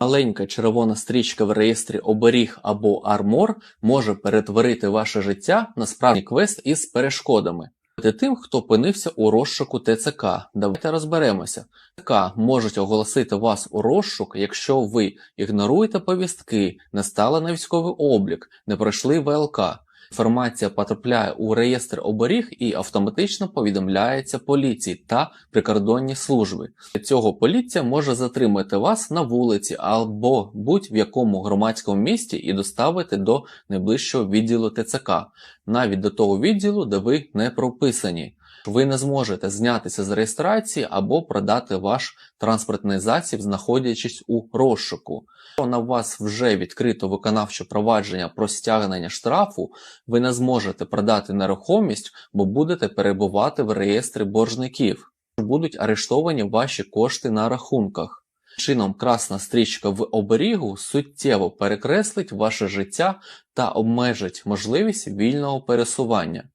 Маленька червона стрічка в реєстрі оберіг або армор може перетворити ваше життя на справжній квест із перешкодами. Ти тим, хто опинився у розшуку ТЦК. Давайте розберемося. ТЦК можуть оголосити вас у розшук, якщо ви ігноруєте повістки, не стали на військовий облік, не пройшли ВЛК. Інформація потрапляє у реєстр оберіг і автоматично повідомляється поліції та прикордонній служби. Для цього поліція може затримати вас на вулиці або будь-в якому громадському місті і доставити до найближчого відділу ТЦК, навіть до того відділу, де ви не прописані. Ви не зможете знятися з реєстрації або продати ваш транспортний засіб, знаходячись у розшуку. На вас вже відкрито виконавче провадження про стягнення штрафу, ви не зможете продати нерухомість, бо будете перебувати в реєстрі боржників. Будуть арештовані ваші кошти на рахунках. Чином красна стрічка в оберігу суттєво перекреслить ваше життя та обмежить можливість вільного пересування.